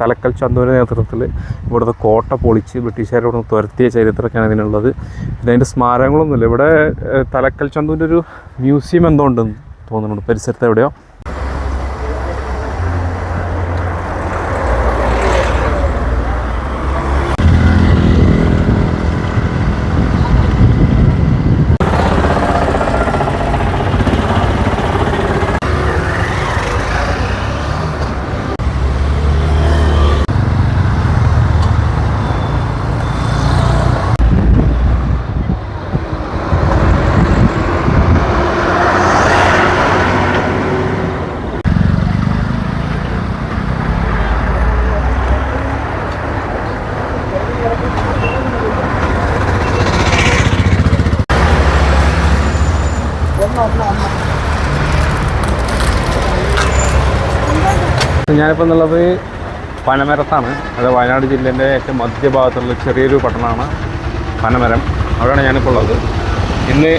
തലക്കൽ ചന്തുവിന്റെ നേതൃത്വത്തിൽ ഇവിടുത്തെ കോട്ട പൊളിച്ച് നിന്ന് തുരത്തിയ ചരിത്രമൊക്കെയാണ് ഇതിനുള്ളത്. പിന്നെ അതിന്റെ സ്മാരകങ്ങളൊന്നുമില്ല. ഇവിടെ തലക്കൽ ചന്തുവിന്റെ ഒരു മ്യൂസിയം എന്തോ ഉണ്ടെന്ന് തോന്നുന്നുണ്ട്. പരിസരത്ത് എവിടെയോ. ഞാനിപ്പോൾ എന്നുള്ളത് പനമരത്താണ്. അത് വയനാട് ജില്ലേന്റെ ഏറ്റവും മധ്യഭാഗത്തുള്ള ചെറിയൊരു പട്ടണമാണ് പനമരം. അവിടെയാണ് ഞാനിപ്പോൾ ഉള്ളത്. ഇന്ന്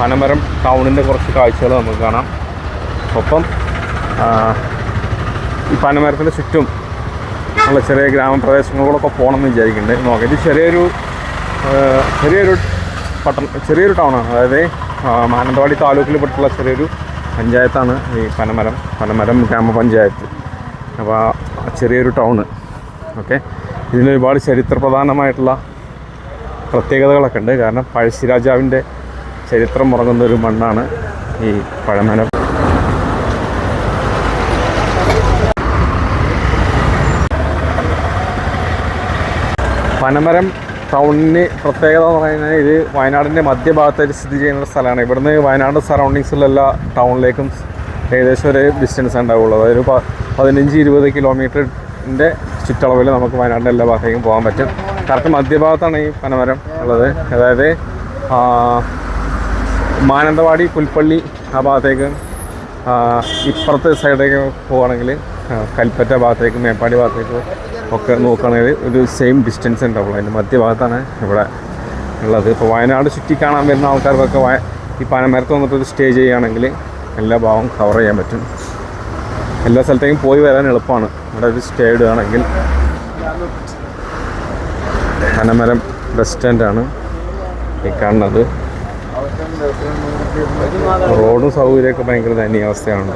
പനമരം ടൗണിന്റെ കുറച്ച് കാഴ്ചകൾ നമുക്ക് കാണാം. ഒപ്പം ഈ പനമരത്തിന്റെ ചുറ്റും ഉള്ള ചെറിയ ഗ്രാമപ്രദേശങ്ങളിലൊക്കെ പോകണം എന്ന് വിചാരിക്കുന്നുണ്ട്. നോക്കാം. ഇത് ചെറിയൊരു ചെറിയൊരു പട്ടണം ചെറിയൊരു ടൗണാണ്. അതായത് മാനന്തവാടി താലൂക്കിൽ പെട്ടുള്ള ചെറിയൊരു പഞ്ചായത്താണ് ഈ പനമരം. പനമരം ഗ്രാമപഞ്ചായത്ത്. അപ്പോൾ ചെറിയൊരു ടൗണ് ഓക്കെ ഇതിന് ഒരുപാട് ചരിത്രപ്രധാനമായിട്ടുള്ള പ്രത്യേകതകളൊക്കെ ഉണ്ട്. കാരണം പഴശ്ശിരാജാവിന്റെ ചരിത്രം ഉറങ്ങുന്ന ഒരു മണ്ണാണ് ഈ പഴമരം. പനമരം ടൗണിന് പ്രത്യേകത എന്ന് പറയുന്നത് ഇത് വയനാടിന്റെ മധ്യഭാഗത്തായിട്ട് സ്ഥിതി ചെയ്യുന്ന സ്ഥലമാണ്. ഇവിടുന്ന് വയനാട് സറൗണ്ടിങ്സിലുള്ള ടൗണിലേക്കും ഏകദേശം ഒരു ഡിസ്റ്റൻസ് ഉണ്ടാവുള്ളൂ. അതായത് ഒരു പതിനഞ്ച് ഇരുപത് കിലോമീറ്ററിന്റെ ചുറ്റളവിൽ നമുക്ക് വയനാടിന്റെ എല്ലാ ഭാഗത്തേക്കും പോകാൻ പറ്റും. കറക്റ്റ് മധ്യഭാഗത്താണ് ഈ പനമരം ഉള്ളത്. അതായത് മാനന്തവാടി പുൽപ്പള്ളി ആ ഭാഗത്തേക്ക് ഇപ്പുറത്തെ സൈഡിലേക്ക് പോവുകയാണെങ്കിൽ കൽപ്പറ്റ ഭാഗത്തേക്ക് മേപ്പാടി ഭാഗത്തേക്ക് ഒക്കെ നോക്കുകയാണെങ്കിൽ ഒരു സെയിം ഡിസ്റ്റൻസ് ഉണ്ടാവുള്ളൂ അതിന്റെ മധ്യഭാഗത്താണ് ഇവിടെ ഉള്ളത്. ഇപ്പോൾ വയനാട് ചുറ്റി കാണാൻ വരുന്ന ആൾക്കാർക്കൊക്കെ വയ ഈ പനമരത്ത് വന്നിട്ട് ഒരു സ്റ്റേ ചെയ്യുകയാണെങ്കിൽ എല്ലാ ഭാഗവും കവർ ചെയ്യാൻ പറ്റും. എല്ലാ സ്ഥലത്തേക്കും പോയി വരാൻ എളുപ്പമാണ്. ഇവിടെ ഒരു സ്റ്റേ ഇടുകയാണെങ്കിൽ പനമരം ബസ് സ്റ്റാൻഡാണ് ഈ കാണുന്നത്. റോഡും സൗകര്യമൊക്കെ ഭയങ്കര ദയനീയാവസ്ഥയാണ്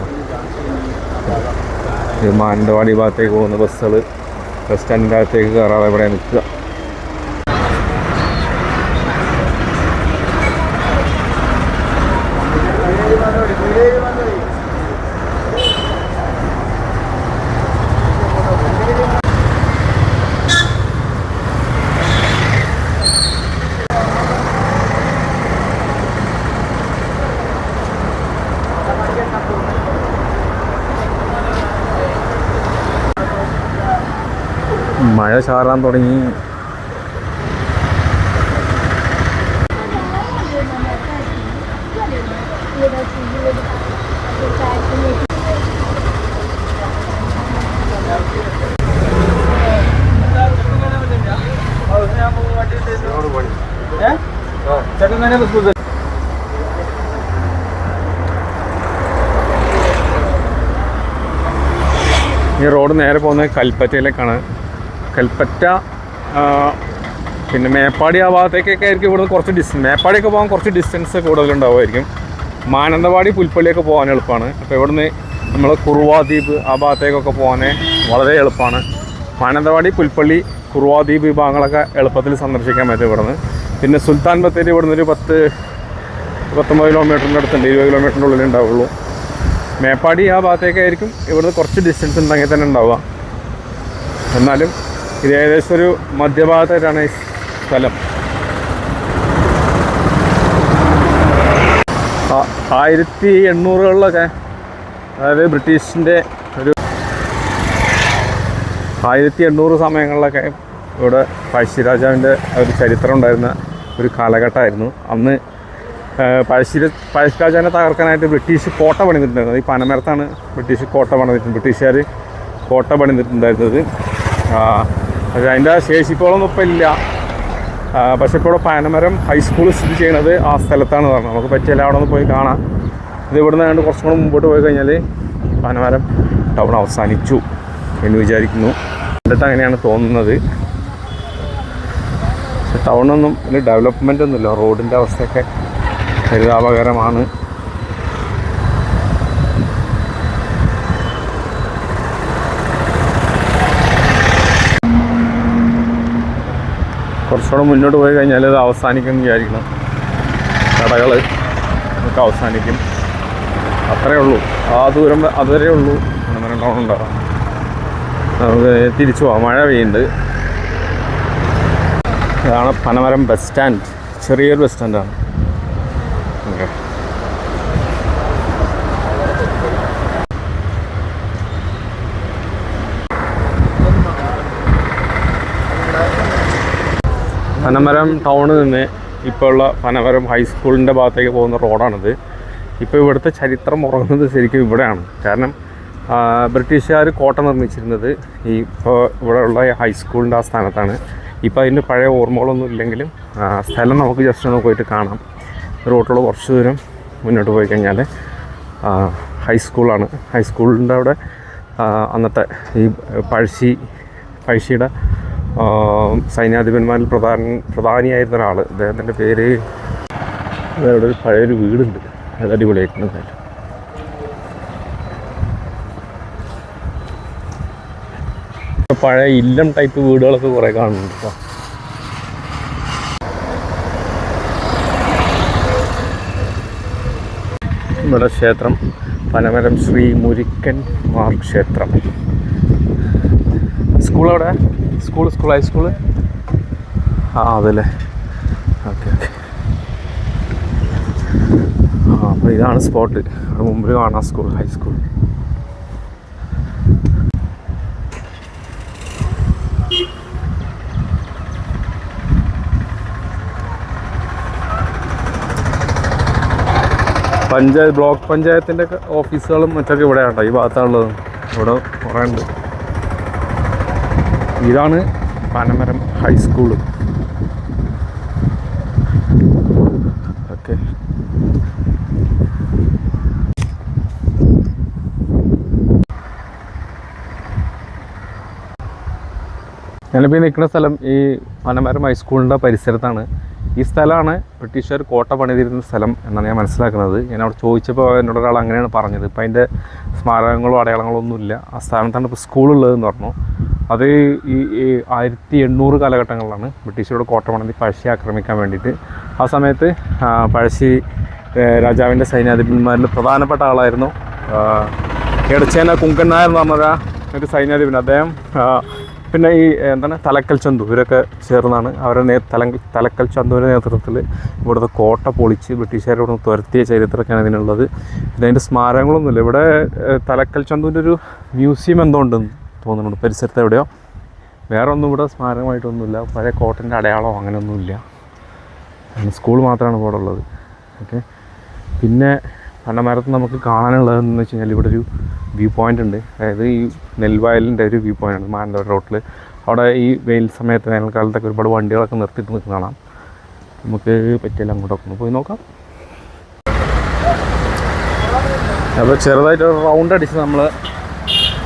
മാനന്തവാടി ഭാഗത്തേക്ക് പോകുന്ന ബസ്സുകൾ ബസ് സ്റ്റാൻഡിന്റെ അകത്തേക്ക് കയറാതെ ഇവിടെ നിൽക്കുക. മഴ ചാറാൻ തുടങ്ങി. ഈ റോഡ് നേരെ പോകുന്നത് കൽപ്പറ്റയിലേക്കാണ്. കൽപ്പറ്റ പിന്നെ മേപ്പാടി ആ ഭാഗത്തേക്കൊക്കെ ആയിരിക്കും ഇവിടുന്ന് കുറച്ച് ഡിസ്റ്റൻസ് മേപ്പാടിയൊക്കെ പോകാൻ കുറച്ച് ഡിസ്റ്റൻസ് കൂടുതലുണ്ടാവുമായിരിക്കും. മാനന്തവാടി പുൽപ്പള്ളിയൊക്കെ പോകാൻ എളുപ്പമാണ്. അപ്പോൾ ഇവിടുന്ന് നമ്മൾ കുറുവാദ്വീപ് ആ ഭാഗത്തേക്കൊക്കെ പോകാൻ വളരെ എളുപ്പമാണ്. മാനന്തവാടി പുൽപ്പള്ളി കുറുവാദ്വീപ് വിഭാഗങ്ങളൊക്കെ ഭാഗങ്ങളൊക്കെ എളുപ്പത്തിൽ സന്ദർശിക്കാൻ പറ്റും ഇവിടുന്ന്. പിന്നെ സുൽത്താൻ ബത്തേരി ഇവിടുന്ന് ഒരു പത്ത് പത്തൊമ്പത് കിലോമീറ്ററിന്റെ അടുത്തുണ്ട്. ഇരുപത് കിലോമീറ്ററിന്റെ ഉള്ളിൽ ഉണ്ടാവുള്ളൂ. മേപ്പാടി ആ ഭാഗത്തേക്കായിരിക്കും ഇവിടുന്ന് കുറച്ച് ഡിസ്റ്റൻസ് ഉണ്ടെങ്കിൽ തന്നെ ഉണ്ടാവുക. എന്നാലും ഇത് ഏകദേശം ഒരു മധ്യഭാഗത്തായിട്ടാണ് ഈ സ്ഥലം. ആയിരത്തി എണ്ണൂറുകളിലൊക്കെ അതായത് ബ്രിട്ടീഷിന്റെ ഒരു ആയിരത്തി എണ്ണൂറ് സമയങ്ങളിലൊക്കെ ഇവിടെ പഴശ്ശിരാജാവിന്റെ ഒരു ചരിത്രം ഉണ്ടായിരുന്ന ഒരു കാലഘട്ടമായിരുന്നു. അന്ന് പഴശ്ശിര പഴശ്ശിരാജാവിനെ തകർക്കാനായിട്ട് ബ്രിട്ടീഷ് കോട്ട പണിതിട്ടുണ്ടായിരുന്നത്. ഈ പനമരത്താണ് ബ്രിട്ടീഷ് കോട്ട പണിതിട്ടുണ്ട് ബ്രിട്ടീഷുകാർ കോട്ട പണിതിട്ടുണ്ടായിരുന്നത്. പക്ഷേ അതിന്റെ ശേഷിപ്പുകളൊന്നും ഇപ്പം ഇല്ല. പക്ഷേ ഇപ്പോൾ പനമരം ഹൈസ്കൂൾ സ്ഥിതി ചെയ്യുന്നത് ആ സ്ഥലത്താണ് പറഞ്ഞത്. നമുക്ക് പറ്റിയാൽ അവിടെ ഒന്ന് പോയി കാണാം. ഇത് ഇവിടുന്ന് കണ്ട് കുറച്ചും കൂടെ മുമ്പോട്ട് പോയി കഴിഞ്ഞാൽ പനമരം ടൗൺ അവസാനിച്ചു എന്ന് വിചാരിക്കുന്നു. കണ്ടിട്ട് അങ്ങനെയാണ് തോന്നുന്നത്. ടൗണൊന്നും വലിയ ഡെവലപ്മെന്റ് ഒന്നുമില്ല. റോഡിന്റെ അവസ്ഥയൊക്കെ പരിതാപകരമാണ്. കുറച്ചുകൂടെ മുന്നോട്ട് പോയി കഴിഞ്ഞാൽ അത് അവസാനിക്കും വിചാരിക്കണം. കടകൾ ഒക്കെ അവസാനിക്കും. അത്രയേ ഉള്ളൂ. ആ ദൂരം അതുവരെ ഉള്ളൂ. അങ്ങനെ ടൗൺ ഉണ്ടാകാം നമുക്ക് തിരിച്ചു പോവാം. മഴ പെയ്യുന്നുണ്ട്. ഇതാണ് പനമരം ബസ് സ്റ്റാൻഡ്. ചെറിയൊരു ബസ് സ്റ്റാൻഡാണ് ഓക്കെ പനമരം ടൗണിൽ നിന്ന് ഇപ്പോൾ ഉള്ള പനമരം ഹൈസ്കൂളിന്റെ ഭാഗത്തേക്ക് പോകുന്ന റോഡാണിത് ഇപ്പോൾ ഇവിടുത്തെ ചരിത്രം ഉറങ്ങുന്നത് ശരിക്കും ഇവിടെയാണ്. കാരണം ബ്രിട്ടീഷുകാർ കോട്ട നിർമ്മിച്ചിരുന്നത് ഈ ഇപ്പോൾ ഇവിടെയുള്ള ഹൈസ്കൂളിന്റെ ആ സ്ഥാനത്താണ്. ഇപ്പോൾ അതിന്റെ പഴയ ഓർമ്മകളൊന്നും ഇല്ലെങ്കിലും സ്ഥലം നമുക്ക് ജസ്റ്റ് ഒന്ന് പോയിട്ട് കാണാം. റോട്ടിലുള്ള കുറച്ച് ദൂരം മുന്നോട്ട് പോയി കഴിഞ്ഞാൽ ഹൈസ്കൂളാണ് ഹൈസ്കൂളിന്റെ അവിടെ അന്നത്തെ ഈ പഴശ്ശി പഴശ്ശിയുടെ സൈന്യാധിപന്മാരിൽ പ്രധാന പ്രധാനിയായിരുന്ന ഒരാൾ അദ്ദേഹത്തിന്റെ പേര് അവിടെ ഒരു പഴയൊരു വീടുണ്ട്. അത് അടിപൊളിയായിട്ടുണ്ട് പഴയ ഇല്ലം ടൈപ്പ് വീടുകളൊക്കെ കുറേ കാണുന്നുണ്ട് കേട്ടോ. ഇവിടെ ക്ഷേത്രം. പനമരം ശ്രീ മുരിക്കൻ മാർ ക്ഷേത്രം. സ്കൂൾ എവിടെ സ്കൂൾ സ്കൂൾ ഹൈസ്കൂൾ ആ അതല്ലേ. Okay okay. ആ അപ്പോൾ ഇതാണ് സ്പോട്ട് അവിടെ മുമ്പിൽ കാണാം സ്കൂൾ ഹൈസ്കൂൾ പഞ്ചായത്ത് ബ്ലോക്ക് പഞ്ചായത്തിന്റെ ഓഫീസുകളും മറ്റൊക്കെ ഇവിടെയാണ്? ഈ ഭാഗത്താണുള്ളത്. ഇവിടെ കുറേ ഉണ്ട്. ഇതാണ് പനമരം ഹൈസ്കൂൾ ഓക്കെ. ഞാനിപ്പോൾ ഈ നിൽക്കുന്ന സ്ഥലം ഈ പനമരം ഹൈസ്കൂളിന്റെ പരിസരത്താണ്. ഈ സ്ഥലമാണ് ബ്രിട്ടീഷുകാർ കോട്ട പണിതിരുന്ന സ്ഥലം എന്നാണ് ഞാൻ മനസ്സിലാക്കുന്നത്. ഞാൻ അവിടെ ചോദിച്ചപ്പോൾ എന്നോട് ഒരാൾ അങ്ങനെയാണ് പറഞ്ഞത്. ഇപ്പം അതിന്റെ സ്മാരകങ്ങളോ അടയാളങ്ങളോ ഒന്നുമില്ല. ആ സ്ഥാനത്താണ് ഇപ്പോൾ സ്കൂളുള്ളതെന്ന് പറഞ്ഞു. അത് ഈ ആയിരത്തി എണ്ണൂറ് കാലഘട്ടങ്ങളിലാണ് ബ്രിട്ടീഷുകാരുടെ കോട്ട പണിതി പഴശ്ശി ആക്രമിക്കാൻ വേണ്ടിയിട്ട്. ആ സമയത്ത് പഴശ്ശി രാജാവിന്റെ സൈന്യാധിപന്മാരിൽ പ്രധാനപ്പെട്ട ആളായിരുന്നു എടച്ചേന കുങ്കൻ എന്ന് പറഞ്ഞ ഒരു സൈന്യാധിപൻ. അദ്ദേഹം പിന്നെ ഈ എന്താണ് തലക്കൽ ചന്തു ഇവരൊക്കെ ചേർന്നാണ് അവരുടെ നേ തല തലക്കൽ ചന്തുവിന്റെ നേതൃത്വത്തിൽ ഇവിടുത്തെ കോട്ട പൊളിച്ച് ബ്രിട്ടീഷുകാരെ തുരത്തിയ ചരിത്രമൊക്കെയാണ് ഇതിനുള്ളത്. പിന്നെ അതിന്റെ സ്മാരകങ്ങളൊന്നുമില്ല. ഇവിടെ തലക്കൽ ചന്തുവിന്റെ ഒരു മ്യൂസിയം എന്തോ ഉണ്ടെന്ന് തോന്നുന്നുണ്ട്. പരിസരത്ത് എവിടെയോ. വേറെ ഒന്നും ഇവിടെ സ്മാരകമായിട്ടൊന്നുമില്ല. പഴയ കോട്ടന്റെ അടയാളമോ അങ്ങനെയൊന്നുമില്ല. സ്കൂൾ മാത്രമാണ് ഇവിടെ ഉള്ളത്. ഓക്കെ. പിന്നെ പനമരത്ത് നമുക്ക് കാണാനുള്ളതെന്ന് വെച്ച് കഴിഞ്ഞാൽ ഇവിടെ ഒരു വ്യൂ പോയിന്റ് ഉണ്ട്. അതായത് ഈ നെൽവയലിന്റെ ഒരു വ്യൂ പോയിന്റ് ഉണ്ട് മാനന്തവാടി റോട്ടിൽ അവിടെ ഈ വെയിൽ സമയത്ത് വേനൽക്കാലത്തൊക്കെ ഒരുപാട് വണ്ടികളൊക്കെ നിർത്തിയിട്ട് നിൽക്കുന്ന കാണാം. നമുക്ക് പറ്റിയാലും അങ്ങോട്ടൊക്കെ ഒന്ന് പോയി നോക്കാം. അപ്പോൾ ചെറുതായിട്ട് ഒരു റൗണ്ട് അടിച്ച് നമ്മൾ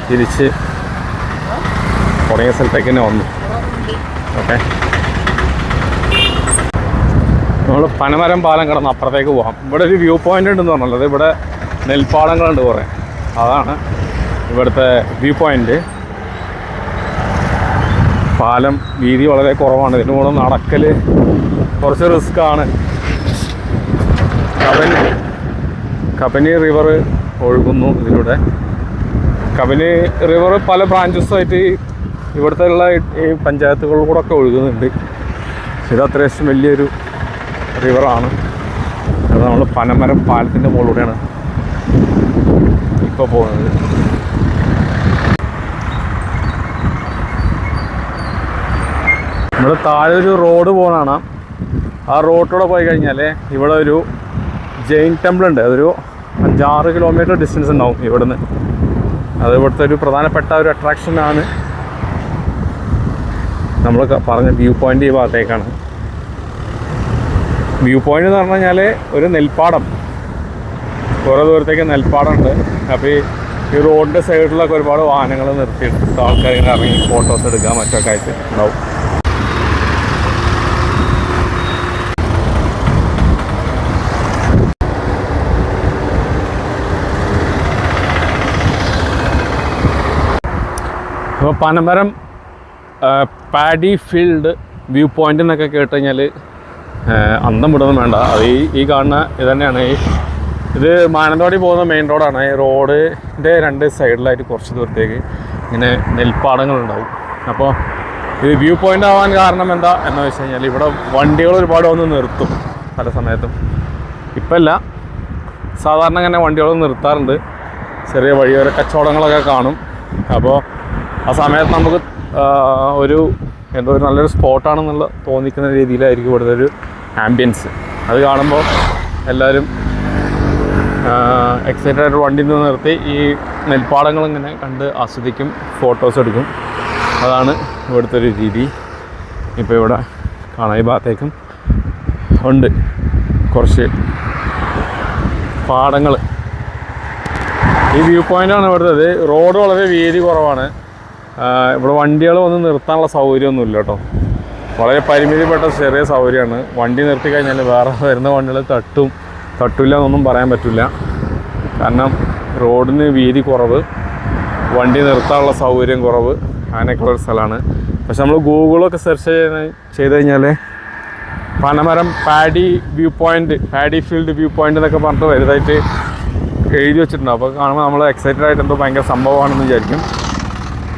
തിരിച്ച് തുടങ്ങിയ സ്ഥലത്തേക്ക് തന്നെ വന്നു. ഓക്കെ. നമ്മൾ പനമരം പാലം കടന്ന് അപ്പുറത്തേക്ക് പോകാം ഇവിടെ ഒരു വ്യൂ പോയിന്റ് ഉണ്ടെന്ന് പറഞ്ഞത് ഇവിടെ നെൽപ്പാടങ്ങളുണ്ട് കുറേ. അതാണ് ഇവിടുത്തെ വ്യൂ പോയിന്റ് പാലം വീതി വളരെ കുറവാണ്. ഇതിന് കൂടെ നടക്കൽ കുറച്ച് റിസ്ക് ആണ്. കബനി. കബനി റിവർ ഒഴുകുന്നു ഇതിലൂടെ. കബനി റിവർ പല ബ്രാഞ്ചസായിട്ട് ഇവിടുത്തെ ഉള്ള ഈ പഞ്ചായത്തുകളിലൂടെ ഒക്കെ ഒഴുകുന്നുണ്ട്. ഇത് അത്യാവശ്യം വലിയൊരു റിവറാണ്. അത് നമ്മൾ പനമരം പാലത്തിന്റെ മുകളിലൂടെയാണ് ഇപ്പോൾ പോകുന്നത്. നമ്മൾ താഴെ ഒരു റോഡ് പോകുന്നതാണ്. ആ റോഡിലൂടെ പോയി കഴിഞ്ഞാൽ ഇവിടെ ഒരു ജെയിൻ ടെമ്പിൾ ഉണ്ട്. അതൊരു അഞ്ചാറ് കിലോമീറ്റർ ഡിസ്റ്റൻസ് ഉണ്ടാവും ഇവിടുന്ന്. അത് ഇവിടുത്തെ ഒരു പ്രധാനപ്പെട്ട ഒരു അട്രാക്ഷനാണ് നമ്മൾ പറഞ്ഞ വ്യൂ പോയിന്റ് ഈ ഭാഗത്തേക്കാണ്. വ്യൂ പോയിന്റ് എന്ന് പറഞ്ഞു കഴിഞ്ഞാൽ ഒരു നെൽപ്പാടം. കുറേ ദൂരത്തേക്ക് നെൽപ്പാടമുണ്ട്. അപ്പോൾ ഈ റോഡിന്റെ സൈഡിലൊക്കെ ഒരുപാട് വാഹനങ്ങൾ നിർത്തിയിട്ട് ആൾക്കാർ ഇങ്ങനെ ഇറങ്ങി ഫോട്ടോസ് എടുക്കാൻ മറ്റൊക്കെ ആയിട്ട് ഉണ്ടാവും. അപ്പോൾ Panamaram paddy field view point എന്നൊക്കെ കേട്ട് കഴിഞ്ഞാൽ അന്തം വിടൊന്നും വേണ്ട. അത് ഈ ഈ കാണുന്ന ഇത് തന്നെയാണ്. ഈ ഇത് മാനന്തവാടി പോകുന്ന മെയിൻ റോഡാണ് ഈ റോഡിന്റെ രണ്ട് സൈഡിലായിട്ട് കുറച്ച് ദൂരത്തേക്ക് ഇങ്ങനെ നെൽപ്പാടങ്ങളുണ്ടാവും. അപ്പോൾ ഇത് വ്യൂ പോയിന്റ് ആവാൻ കാരണം എന്താ? എന്ന് വെച്ച് കഴിഞ്ഞാൽ ഇവിടെ വണ്ടികൾ ഒരുപാട് വന്ന് നിർത്തും പല സമയത്തും. ഇപ്പം അല്ല സാധാരണ ഇങ്ങനെ വണ്ടികൾ നിർത്താറുണ്ട്. ചെറിയ വഴിയോര കച്ചവടങ്ങളൊക്കെ കാണും. അപ്പോൾ ആ സമയത്ത് നമുക്ക് ഒരു എന്തോ ഒരു നല്ലൊരു സ്പോട്ടാണെന്നുള്ള തോന്നിക്കുന്ന രീതിയിലായിരിക്കും ഇവിടുത്തെ ഒരു ആംബിയൻസ് അത് കാണുമ്പോൾ എല്ലാവരും എക്സൈറ്റഡ് ആയിട്ട് വണ്ടി നിന്ന് നിർത്തി. ഈ നെൽപ്പാടങ്ങളിങ്ങനെ കണ്ട് ആസ്വദിക്കും ഫോട്ടോസ് എടുക്കും. അതാണ് ഇവിടുത്തെ ഒരു രീതി. ഇപ്പോൾ ഇവിടെ കാണായി ഭാഗത്തേക്കും ഉണ്ട് കുറച്ച് പാടങ്ങൾ. ഈ വ്യൂ പോയിന്റാണ് ഇവിടുത്തെ. റോഡ് വളരെ വീതി കുറവാണ്. ഇവിടെ വണ്ടികൾ വന്ന് നിർത്താനുള്ള സൗകര്യമൊന്നുമില്ല കേട്ടോ. വളരെ പരിമിതിപ്പെട്ട ചെറിയ സൗകര്യമാണ്. വണ്ടി നിർത്തി കഴിഞ്ഞാൽ വേറെ വരുന്ന വണ്ടികൾ തട്ടും തട്ടില്ല എന്നൊന്നും പറയാൻ പറ്റില്ല കാരണം റോഡിന് വീതി കുറവ് വണ്ടി നിർത്താനുള്ള സൗകര്യം കുറവ് അങ്ങനെയൊക്കെയുള്ള ഒരു സ്ഥലമാണ്. പക്ഷെ നമ്മൾ ഗൂഗിളൊക്കെ സെർച്ച് ചെയ്ത് കഴിഞ്ഞാൽ Panamaram paddy view point paddy field view point എന്നൊക്കെ പറഞ്ഞിട്ട് വലുതായിട്ട് എഴുതി വെച്ചിട്ടുണ്ട്. അപ്പോൾ കാണുമ്പോൾ നമ്മൾ എക്സൈറ്റഡ് ആയിട്ട് എന്തോ ഭയങ്കര സംഭവമാണെന്ന് വിചാരിക്കും.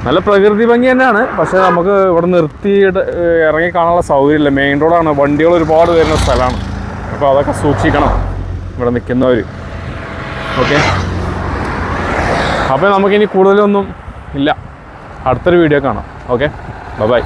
നല്ല പ്രകൃതി ഭംഗി തന്നെയാണ്. പക്ഷേ നമുക്ക് ഇവിടെ നിർത്തി ഇട- ഇറങ്ങി കാണാനുള്ള സൗകര്യമില്ല. മെയിൻ റോഡാണ് വണ്ടികൾ ഒരുപാട് വരുന്ന സ്ഥലമാണ്. അപ്പോൾ അതൊക്കെ സൂക്ഷിക്കണം. ഇവിടെ നിൽക്കുന്നവർ ഓക്കെ അപ്പോൾ നമുക്കിനി കൂടുതലൊന്നും ഇല്ല. അടുത്തൊരു വീഡിയോ കാണാം. Okay bye